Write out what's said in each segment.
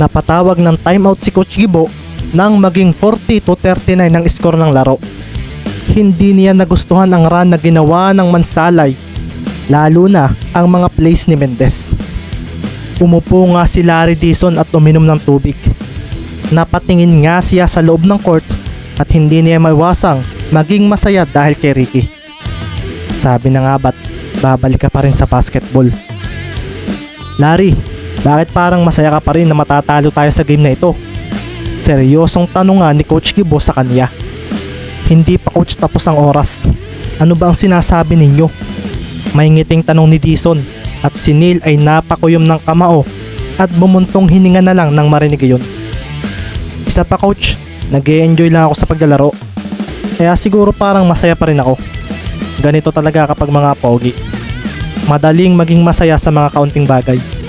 Napatawag ng timeout si Coach Gibo nang maging 40 to 39 ang score ng laro. Hindi niya nagustuhan ang run na ginawa ng Mansalay, lalo na ang mga plays ni Mendez. Umupo nga si Larry Dizon at uminom ng tubig. Napatingin nga siya sa loob ng court at hindi niya maiwasang maging masaya dahil kay Ricky. Sabi na nga ba't babalik ka pa rin sa basketball? Larry, bakit parang masaya ka pa rin na matatalo tayo sa game na ito? Seryosong tanong nga ni Coach Gibo sa kanya. Hindi pa coach tapos ang oras. Ano ba ang sinasabi ninyo? May ngiting tanong ni Dison at si Neil ay napakuyom ng kamao at bumuntong hininga na lang nang marinig yun. Isa pa coach, nag enjoy lang ako sa paglalaro. Kaya siguro parang masaya pa rin ako. Ganito talaga kapag mga pogi. Madaling maging masaya sa mga kaunting bagay.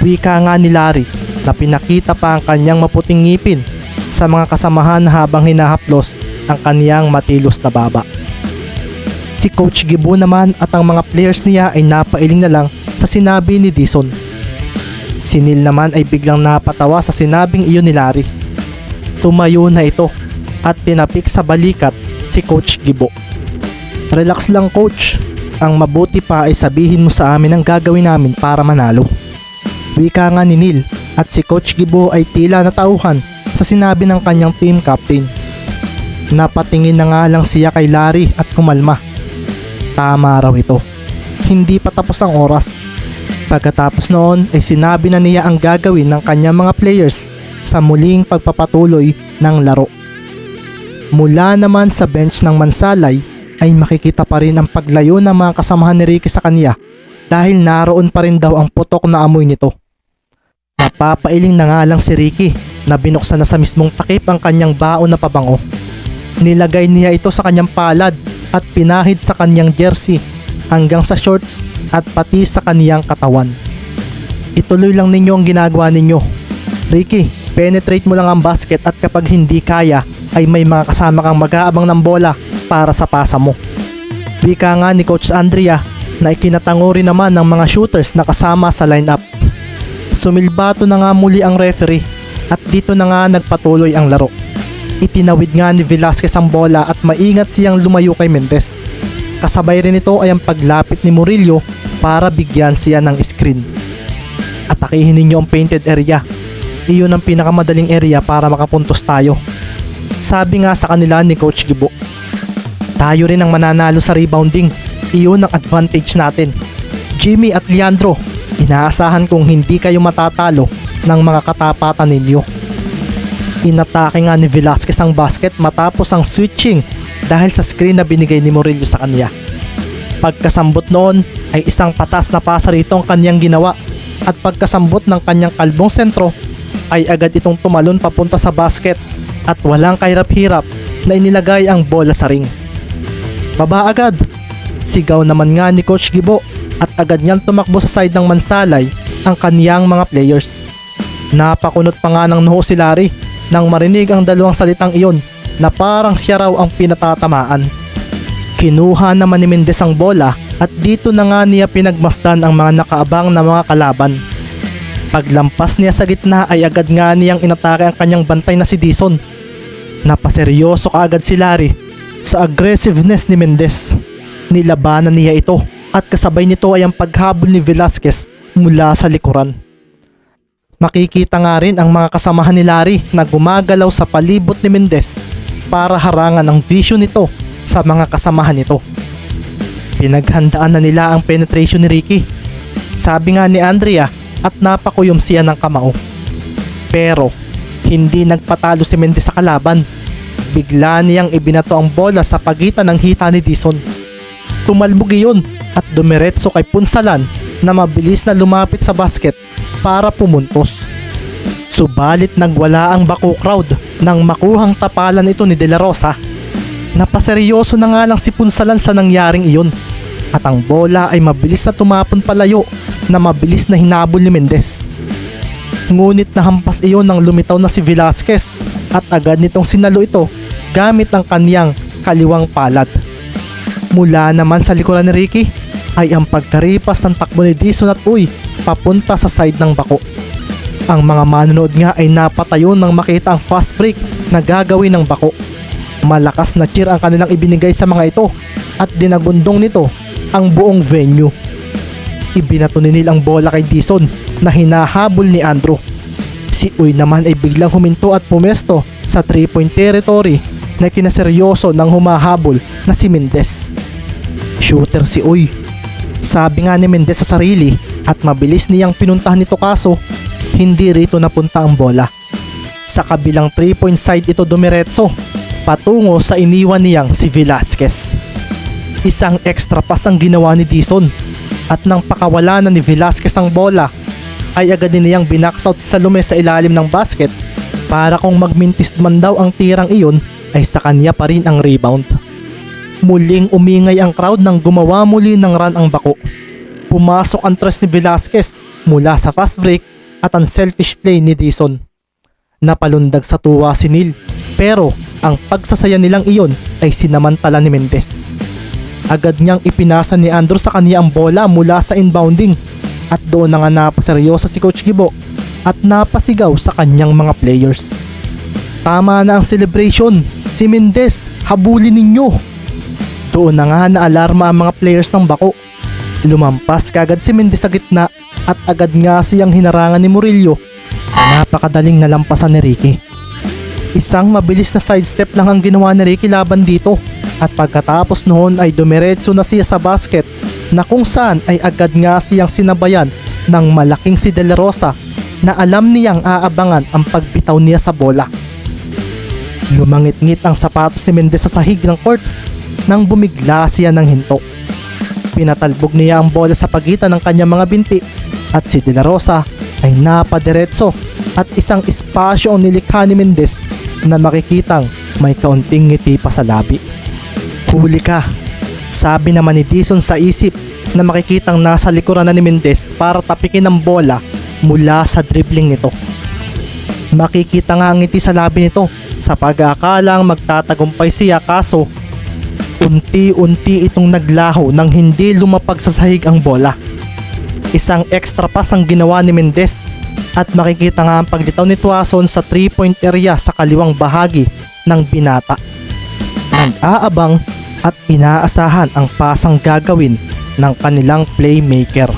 Wika nga ni Larry na pinakita pa ang kanyang maputing ngipin sa mga kasamahan habang hinahaplos ang kaniyang matilos na baba. Si Coach Gibo naman at ang mga players niya ay napailing na lang sa sinabi ni Dison. Si Neil naman ay biglang napatawa sa sinabing iyon ni Larry. Tumayo na ito at tinapik sa balikat si Coach Gibo. Relax lang coach, ang mabuti pa ay sabihin mo sa amin ang gagawin namin para manalo. Wika nga ni Neil at si Coach Gibo ay tila natauhan sa sinabi ng kanyang team captain. Napatingin na nga lang siya kay Larry at kumalma. Tama raw ito. Hindi pa tapos ang oras. Pagkatapos noon ay sinabi na niya ang gagawin ng kanyang mga players sa muling pagpapatuloy ng laro. Mula naman sa bench ng Mansalay ay makikita pa rin ang paglayo ng mga kasamahan ni Ricky sa kanya dahil naroon pa rin daw ang putok na amoy nito. Napapailing na nga lang si Ricky na binuksan na sa mismong takip ang kanyang baon na pabango. Nilagay niya ito sa kanyang palad at pinahid sa kanyang jersey hanggang sa shorts at pati sa kaniyang katawan. Ituloy lang ninyo ang ginagawa ninyo. Ricky, penetrate mo lang ang basket at kapag hindi kaya ay may mga kasama kang mag-aabang ng bola para sa pasa mo. Wika nga ni Coach Andrea na ikinatango rin naman ng mga shooters na kasama sa lineup. Sumilbato na nga muli ang referee at dito na nga nagpatuloy ang laro. Itinawid nga ni Velasquez ang bola at maingat siyang lumayo kay Mendez. Kasabay rin ito ay ang paglapit ni Murillo para bigyan siya ng screen. Atakihin ninyo ang painted area. Iyon ang pinakamadaling area para makapuntos tayo. Sabi nga sa kanila ni Coach Gibo. Tayo rin ang mananalo sa rebounding. Iyon ang advantage natin. Jimmy at Leandro, inaasahan kong hindi kayo matatalo ng mga katapatan ninyo. Inatake nga ni Velasquez ang basket matapos ang switching dahil sa screen na binigay ni Murillo sa kanya. Pagkasambot noon ay isang patas na pasa rito ang kanyang ginawa at pagkasambot ng kanyang kalbong sentro ay agad itong tumalon papunta sa basket at walang kahirap-hirap na inilagay ang bola sa ring. Baba agad! Sigaw naman nga ni Coach Gibo at agad niyang tumakbo sa side ng Mansalay ang kaniyang mga players. Napakunot pa nga ng noo si Larry nang marinig ang dalawang salitang iyon na parang siya raw ang pinatatamaan. Kinuha naman ni Mendez ang bola at dito na nga niya pinagmasdan ang mga nakaabang na mga kalaban. Paglampas niya sa gitna ay agad nga niyang inatake ang kanyang bantay na si Dison. Napaseryoso kaagad si Larry sa aggressiveness ni Mendez. Nilabanan niya ito at kasabay nito ay ang paghabol ni Velasquez mula sa likuran. Makikita nga rin ang mga kasamahan ni Larry na gumagalaw sa palibot ni Mendez para harangan ang vision nito sa mga kasamahan nito. Pinaghandaan na nila ang penetration ni Ricky. Sabi nga ni Andrea at napakuyom siya ng kamao. Pero hindi nagpatalo si Mendez sa kalaban. Bigla niyang ibinato ang bola sa pagitan ng hita ni Dison. Tumalbog iyon at dumiretso kay Punsalan na mabilis na lumapit sa basket para pumuntos. Subalit nagwala ang bako crowd nang makuhang tapalan ito ni De La Rosa. Napaseryoso na nga lang si Punsalan sa nangyaring iyon at ang bola ay mabilis na tumapon palayo na mabilis na hinabol ni Mendez. Ngunit nahampas iyon nang lumitaw na si Velasquez at agad nitong sinalo ito gamit ang kaniyang kaliwang palad. Mula naman sa likuran ni Ricky ay ang pagkaripas ng takbo ni Dison at Uy papunta sa side ng bako. Ang mga manonood nga ay napatayo nang makita ang fast break na gagawin ng bako. Malakas na cheer ang kanilang ibinigay sa mga ito at dinagundong nito ang buong venue. Ibinato ni Neil ang bola kay Dison na hinahabol ni Andrew. Si Uy naman ay biglang huminto at pumesto sa 3-point territory na kinaseryoso ng humahabol na si Mendez. Shooter si Uy. Sabi nga ni Mendez sa sarili at mabilis niyang pinuntahan nito kaso hindi rito napunta ang bola. Sa kabilang 3-point side ito dumiretso patungo sa iniwan niyang si Velasquez. Isang extra pass ang ginawa ni Dison at nang pakawala na ni Velasquez ang bola ay agad din niyang binaksout sa lume sa ilalim ng basket para kung magmintis man daw ang tirang iyon ay sa kanya pa rin ang rebound. Muling umingay ang crowd nang gumawa muli ng run ang bako. Pumasok ang tres ni Velasquez mula sa fast break at ang selfish play ni Dison. Napalundag sa tuwa si Neil pero ang pagsasaya nilang iyon ay sinamantala ni Mendez. Agad niyang ipinasa ni Andrew sa kanya ang bola mula sa inbounding at doon na nga napaseryoso si Coach Gibo at napasigaw sa kanyang mga players. Tama na ang celebration. Si Mendez, habulin ninyo. Doon na nga naalarma ang mga players ng bako. Lumampas kagad si Mendez sa gitna at agad nga siyang hinarangan ni Murillo na napakadaling nalampasan ni Ricky. Isang mabilis na sidestep lang ang ginawa ni Ricky laban dito at pagkatapos noon ay dumiretso na siya sa basket na kung saan ay agad nga siyang sinabayan ng malaking si De La Rosa na alam niyang aabangan ang pagbitaw niya sa bola. Lumangit-ngit ang sapatos ni Mendez sa sahig ng court nang bumigla siya ng hinto. Pinatalbog niya ang bola sa pagitan ng kanyang mga binti at si De La Rosa ay napadiretso at isang espasyo ang nilikha ni Mendez na makikitang may kaunting ngiti pa sa labi. Huli ka, sabi naman ni Dison sa isip na makikitang nasa likuran na ni Mendez para tapikin ang bola mula sa dribbling nito. Makikita nga ang ngiti sa labi nito sa pag-aakalang magtatagumpay siya kaso unti-unti itong naglaho nang hindi lumapag sa sahig ang bola. Isang extra pass ang ginawa ni Mendez at makikita nga ang paglitaw ni Tuason sa 3-point area sa kaliwang bahagi ng binata. Nag-aabang at inaasahan ang pasang gagawin ng kanilang playmaker.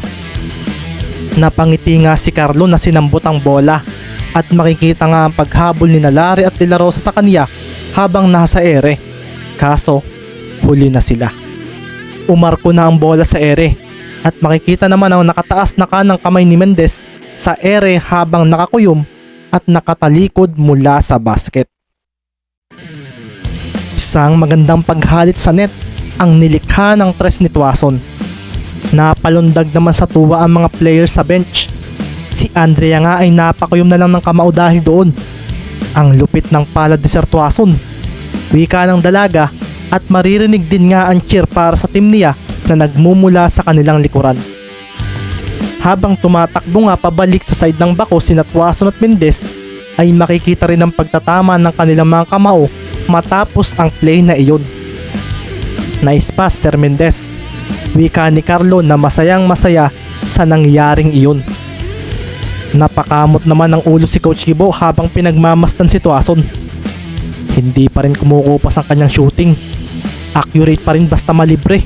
Napangiti nga si Carlo na sinambot ang bola at makikita nga ang paghabol ni Nalari at De La Rosa sa kanya habang nasa ere. Kaso, huli na sila. Umarko na ang bola sa ere at makikita naman ang nakataas na kanang kamay ni Mendez sa ere habang nakakuyom at nakatalikod mula sa basket. Isang magandang paghalit sa net ang nilikha ng tres ni Tuason. Napalundag naman sa tuwa ang mga players sa bench. Si Andrea nga ay napakuyom na lang ng kamao dahil doon. Ang lupit ng palad ni Sir Tuason. Wika ng dalaga at maririnig din nga ang cheer para sa team niya na nagmumula sa kanilang likuran. Habang tumatakbo nga pabalik sa side ng bako si Natwason at Mendez ay makikita rin ang pagtatama ng kanilang mga kamao matapos ang play na iyon. Nice pass Sir Mendez. Wika ni Carlo na masayang masaya sa nangyaring iyon. Napakamot naman ang ulo si Coach Gibo habang pinagmamastan si Tuason. Hindi pa rin kumukupas ang kanyang shooting. Accurate pa rin basta malibre.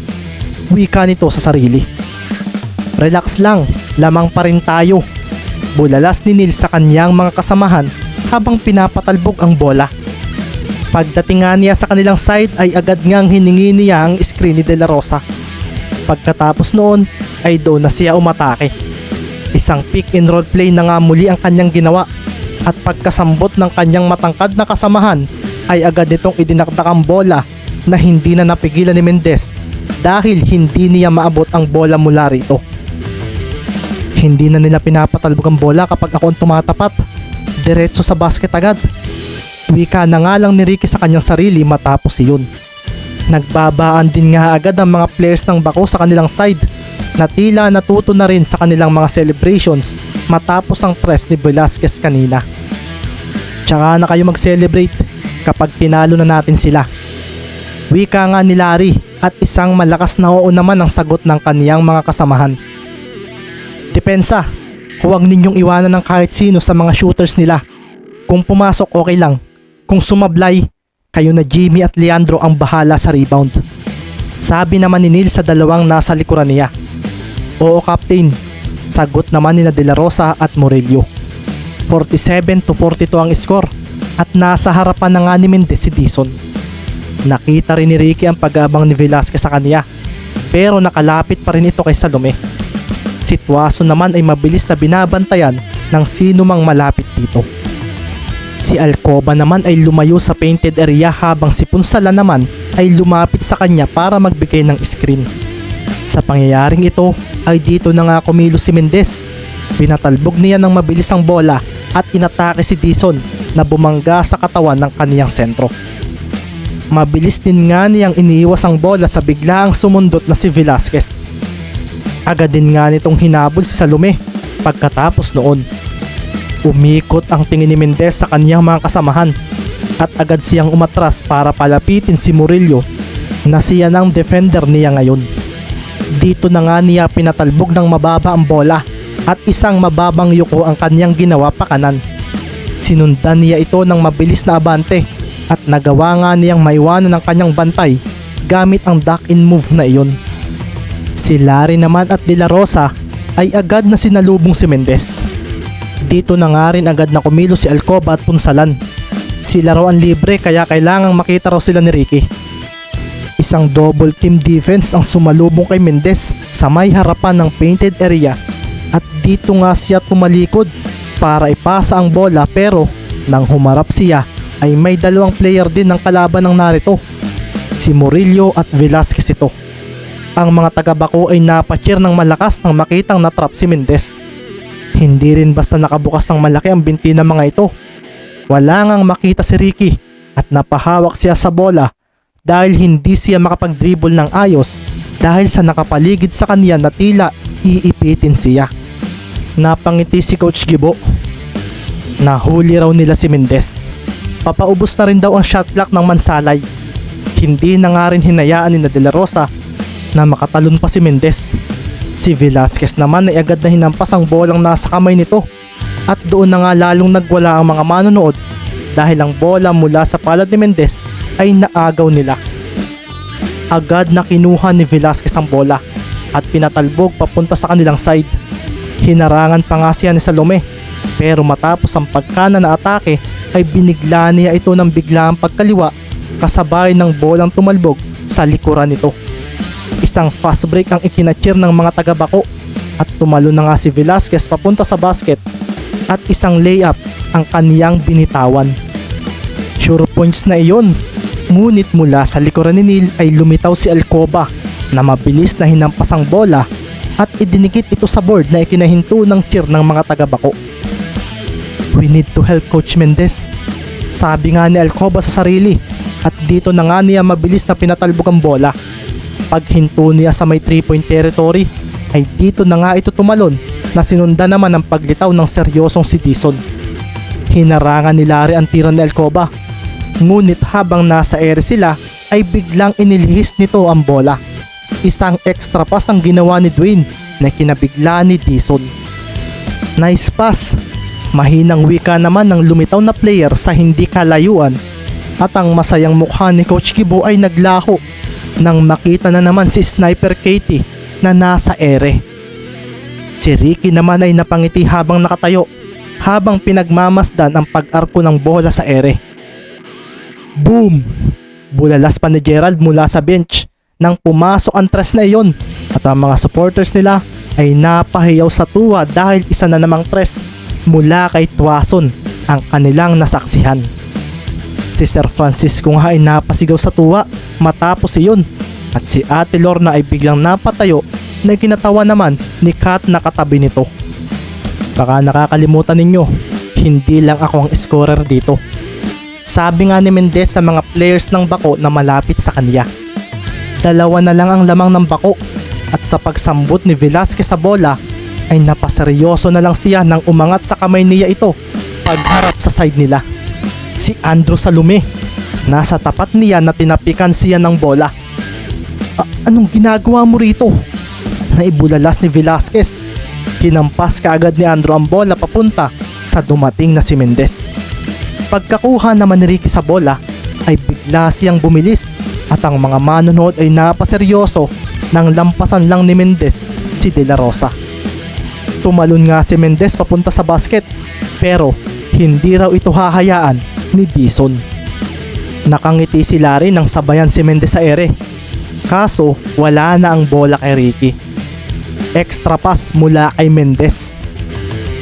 Wika nito sa sarili. Relax lang, lamang pa rin tayo. Bulalas ni Neil sa kanyang mga kasamahan habang pinapatalbog ang bola. Pagdating nga niya sa kanilang side ay agad ngang hiningi niya ang screen ni De La Rosa. Pagkatapos noon ay doon na siya umatake. Isang pick and roll play na nga muli ang kanyang ginawa at pagkasambot ng kanyang matangkad na kasamahan ay agad nitong idinakdak ang bola na hindi na napigilan ni Mendez dahil hindi niya maabot ang bola mula rito. Hindi na nila pinapatalbog ang bola kapag ako ang tumatapat. Diretso sa basket agad. Wika na nga lang ni Ricky sa kanyang sarili matapos iyon. Nagbabaan din nga agad ang mga players ng bako sa kanilang side na tila natuto na rin sa kanilang mga celebrations matapos ang press ni Velasquez kanina. Tsaka na kayo mag-celebrate kapag tinalo na natin sila. Wika nga ni Larry at isang malakas na oo naman ang sagot ng kaniyang mga kasamahan. Depensa, Huwag ninyong iwanan ng kahit sino sa mga shooters nila. Kung pumasok okay lang. Kung sumablay, kayo na Jimmy at Leandro ang bahala sa rebound. Sabi naman ni Neil sa dalawang nasa likuran niya. Oo Captain, sagot naman ni De La Rosa at Murillo. 47 to 42 ang score at nasa harapan na nga ni Mendez si Dison. Nakita rin ni Ricky ang pag-aabang ni Velasquez sa kanya pero nakalapit pa rin ito kay Salome. Si Tuaso naman ay mabilis na binabantayan ng sino mang malapit dito. Si Alcoba naman ay lumayo sa painted area habang si Punsala naman ay lumapit sa kanya para magbigay ng screen. Sa pangyayaring ito ay dito na nga kumilo si Mendez. Pinatalbog niya ng mabilis ang bola at inatake si Dison na bumangga sa katawan ng kaniyang sentro. Mabilis din nga niyang iniiwas ang bola sa biglaang sumundot na si Velasquez. Agad din nga nitong hinabol si Salome pagkatapos noon. Umikot ang tingin ni Mendez sa kaniyang mga kasamahan at agad siyang umatras para palapitin si Murillo na siya ng defender niya ngayon. Dito na nga niya pinatalbog ng mababa ang bola at isang mababang yuko ang kanyang ginawa pa kanan. Sinundan niya ito ng mabilis na abante at nagawa nga niyang maiwanan ng kanyang bantay gamit ang duck-in move na iyon. Si Larry naman at De La Rosa ay agad na sinalubong si Mendez. Dito na nga rin agad na kumilo si Alcoba at Punsalan. Sila raw ang libre kaya kailangang makita raw sila ni Ricky. Isang double team defense ang sumalubong kay Mendez sa may harapan ng painted area at dito nga siya tumalikod para ipasa ang bola pero nang humarap siya ay may dalawang player din ng kalaban ng narito. Si Murillo at Velasquez ito. Ang mga taga-bako ay napacheer ng malakas nang makitang natrap si Mendez. Hindi rin basta nakabukas ng malaki ang binti ng mga ito. Wala ngang makita si Ricky at napahawak siya sa bola dahil hindi siya makapag-dribble ng ayos dahil sa nakapaligid sa kanya na tila iipitin siya. Napangiti si Coach Gibo. Nahuli raw nila si Mendez. Papaubos na rin daw ang shot clock ng Mansalay. Hindi na nga rin hinayaan ni De La Rosa na makatalon pa si Mendez. Si Velasquez naman ay agad na hinampas ang bolang nasa kamay nito at doon na nga lalong nagwala ang mga manonood dahil ang bola mula sa palad ni Mendez ay naagaw nila. Agad na kinuha ni Velasquez ang bola at pinatalbog papunta sa kanilang side. Hinarangan pa nga siya ni Salome pero matapos ang pagkana na atake ay binigla niya ito ng biglaang pagkaliwa kasabay ng bolang tumalbog sa likuran nito. Isang fast break ang ikinachir ng mga taga-bako at tumalo na nga si Velasquez papunta sa basket at isang layup ang kaniyang binitawan. Sure points na iyon. Ngunit mula sa likuran ni Neil ay lumitaw si Alcoba na mabilis na hinampas ang bola at idinikit ito sa board na ikinahinto ng cheer ng mga taga-bako. We need to help Coach Mendez. Sabi nga ni Alcoba sa sarili at dito na nga niya mabilis na pinatalbog ang bola. Paghinto niya sa may 3 point territory ay dito na nga ito tumalon na sinundan naman ang paglitaw ng seryosong si Dison. Hinarangan ni Larry ang tira ni Alcoba. Ngunit habang nasa ere sila ay biglang inilihis nito ang bola. Isang extra pass ang ginawa ni Dwayne na kinabigla ni Dison. Nice pass. Mahinang wika naman ng lumitaw na player sa hindi kalayuan at ang masayang mukha ni Coach Kibo ay naglaho nang makita na naman si Sniper Katie na nasa ere. Si Ricky naman ay napangiti habang nakatayo habang pinagmamasdan ang pag-arko ng bola sa ere. Boom! Bulalas pa ni Gerald mula sa bench nang pumasok ang tres na iyon at ang mga supporters nila ay napahiyaw sa tuwa dahil isa na namang tres mula kay Tuason ang kanilang nasaksihan. Si Sir Francisco nga ay napasigaw sa tuwa matapos iyon at si Ate Lorna ay biglang napatayo na kinatawa naman ni Kat na katabi nito. Baka nakakalimutan ninyo, hindi lang ako ang scorer dito. Sabi nga ni Mendez sa mga players ng bako na malapit sa kanya. Dalawa na lang ang lamang ng bako at sa pagsambot ni Velasquez sa bola ay napaseryoso na lang siya nang umangat sa kamay niya ito pagharap sa side nila. Si Andrew Salume. Nasa tapat niya na tinapikan siya ng bola. "A- anong ginagawa mo rito? Naibulalas ni Velasquez. Hinampas kaagad ni Andrew ang bola papunta sa dumating na si Mendez. Pagkakuha naman ni Ricky sa bola ay bigla siyang bumilis at ang mga manonood ay napaseryoso nang lampasan lang ni Mendez si De La Rosa. Tumalon nga si Mendez papunta sa basket pero hindi raw ito hahayaan ni Dison. Nakangiti si Larry nang sabayan si Mendez sa ere. Kaso wala na ang bola kay Ricky. Extra pass mula kay Mendez.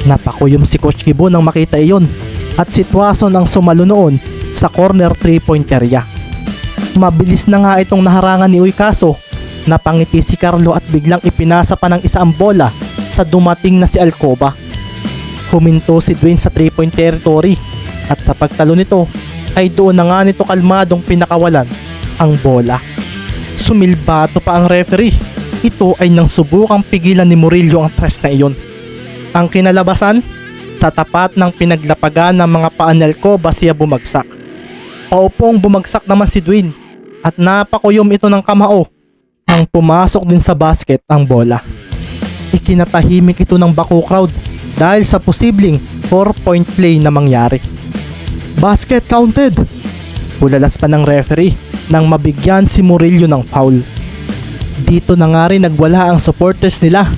Napakuyom si Coach Kibo nang makita iyon at sitwason ang sumalo noon sa corner 3-point area. Mabilis na nga itong naharangan ni Uy kaso napangiti si Carlo at biglang ipinasa pa ng isa ang bola sa dumating na si Alcoba. Huminto si Dwayne sa 3-point territory at sa pagtalo nito ay doon na nga nito kalmadong pinakawalan ang bola. Sumilbato pa ang referee. Ito ay nang subukang pigilan ni Murillo ang press na iyon. Ang kinalabasan, sa tapat ng pinaglapagan ng mga paa ni Alcoba siya bumagsak. Paupong bumagsak naman si Dwayne at napakuyom ito ng kamao nang pumasok din sa basket ang bola. Ikinatahimik ito ng Baku crowd dahil sa posibleng 4-point play na mangyari. Basket counted! Hulalas pa ng referee nang mabigyan si Murillo ng foul. Dito na nga rin nagwala ang supporters nila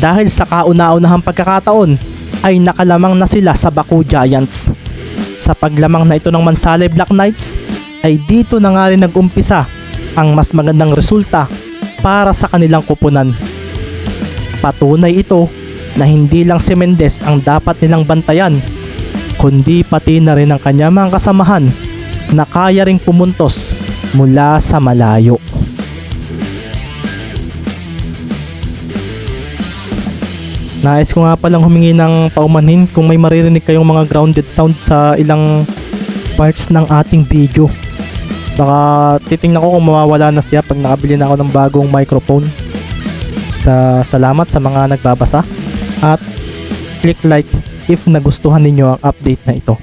dahil sa kauna-unahang pagkakataon ay nakalamang na sila sa Baku Giants. Sa paglamang na ito ng Mansale Black Knights ay dito na nga rin nag-umpisa ang mas magandang resulta para sa kanilang kupunan. Patunay ito na hindi lang si Mendez ang dapat nilang bantayan kundi pati na rin ang kanyang mga kasamahan na kaya ring pumuntos mula sa malayo. Nais ko nga palang humingi ng paumanhin kung may maririnig kayong mga grounded sound sa ilang parts ng ating video. Baka titingnan ko kung mawawala na siya pag nakabili na ako ng bagong microphone. Sa salamat sa mga nagbabasa at click like if nagustuhan ninyo ang update na ito.